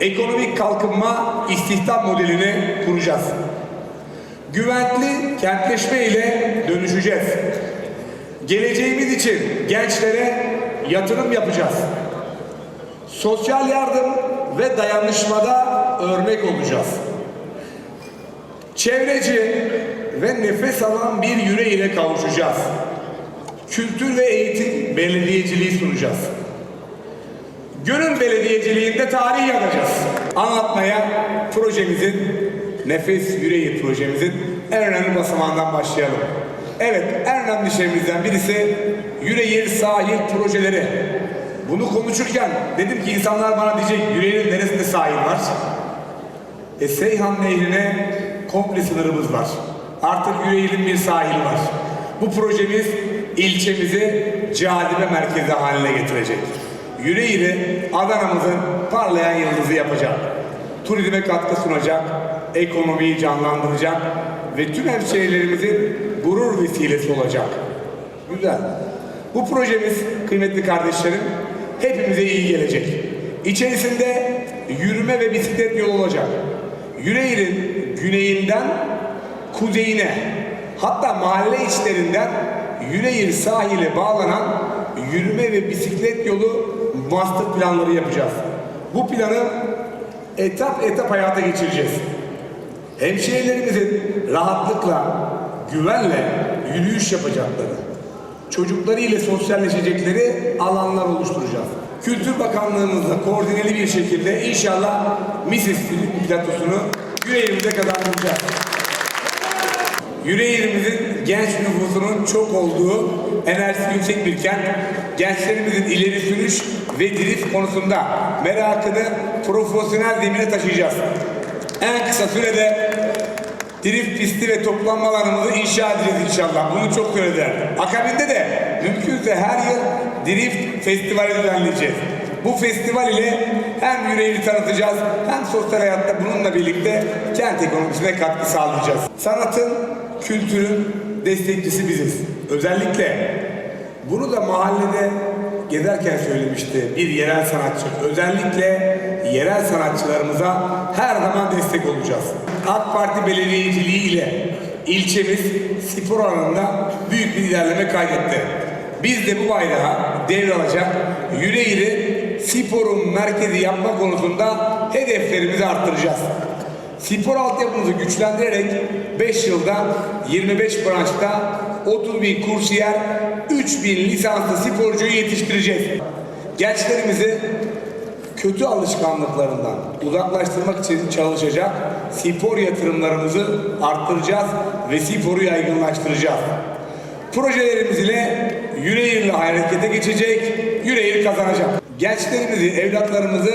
Ekonomik kalkınma istihdam modelini kuracağız. Güvenli kentleşme ile dönüşeceğiz. Geleceğimiz için gençlere yatırım yapacağız. Sosyal yardım ve dayanışmada örnek olacağız. Çevreci ve nefes alan bir yüreği ile kavuşacağız. Kültür ve eğitim belediyeciliği sunacağız. Gönül belediyeciliğinde tarih yazacağız. Anlatmaya projemizin, nefes yüreği projemizin en önemli basamağından başlayalım. Evet, en önemli şeyimizden birisi yüreğir sahil projeleri. Bunu konuşurken dedim ki insanlar bana diyecek yüreğin neresinde sahil var? E Seyhan Nehri'ne komple sınırımız var. Artık Yüreğir'in bir sahili var. Bu projemiz ilçemizi cazibe merkezi haline getirecek. Yüreğir'i Adana'mızın parlayan yıldızı yapacak. Turizme katkı sunacak, ekonomiyi canlandıracak ve tüm hemşehrilerimizin gurur vesilesi olacak. Güzel. Bu projemiz kıymetli kardeşlerim hepimize iyi gelecek. İçerisinde yürüme ve bisiklet yolu olacak. Yüreğir'in güneyinden kuzeyine hatta mahalle içlerinden Yüreğir sahile bağlanan yürüme ve bisiklet yolu master planları yapacağız. Bu planı etap etap hayata geçireceğiz. Hemşehrilerimizin rahatlıkla, güvenle yürüyüş yapacakları, çocuklarıyla sosyalleşecekleri alanlar oluşturacağız. Kültür Bakanlığımızla koordineli bir şekilde inşallah Misis Film Platosu'nu yüreğimize kazandıracağız. Yüreğirimizin genç nüfusunun çok olduğu, enerjisi yüksek bir kent, gençlerimizin ileri sürüş ve drift konusunda merakını profesyonel zemine taşıyacağız. En kısa sürede drift pisti ve toplanmalarımızı inşa edeceğiz inşallah. Bunu çok söylediler. Akabinde de mümkünse her yıl drift festivali düzenleyeceğiz. Bu festival ile hem yüreğini tanıtacağız hem sosyal hayatta bununla birlikte kent ekonomisine katkı sağlayacağız. Sanatın, kültürün destekçisi biziz. Özellikle bunu da mahallede gezerken söylemişti bir yerel sanatçı. Özellikle yerel sanatçılarımıza her zaman destek olacağız. AK Parti belediyeciliği ile ilçemiz spor alanında büyük bir ilerleme kaydetti. Biz de bu bayrağı devralacak, yüreğini sporun merkezi yapma konusunda hedeflerimizi arttıracağız. Spor altyapımızı güçlendirerek 5 yılda 25 branşta 30 bin kursiyer, 3 bin lisanslı sporcuyu yetiştireceğiz. Gençlerimizi kötü alışkanlıklarından uzaklaştırmak için çalışacak spor yatırımlarımızı arttıracağız ve sporu yaygınlaştıracağız. Projelerimiz ile Yüreğir'le harekete geçecek, Yüreğir kazanacak. Gençlerimizi, evlatlarımızı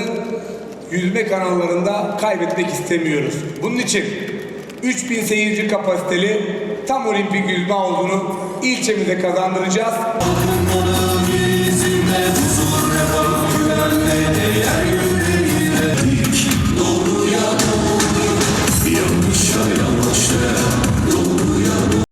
yüzme kanallarında kaybetmek istemiyoruz. Bunun için 3000 seyirci kapasiteli tam olimpik yüzme havuzunu ilçemize kazandıracağız. Bizimle huzur refah güvenle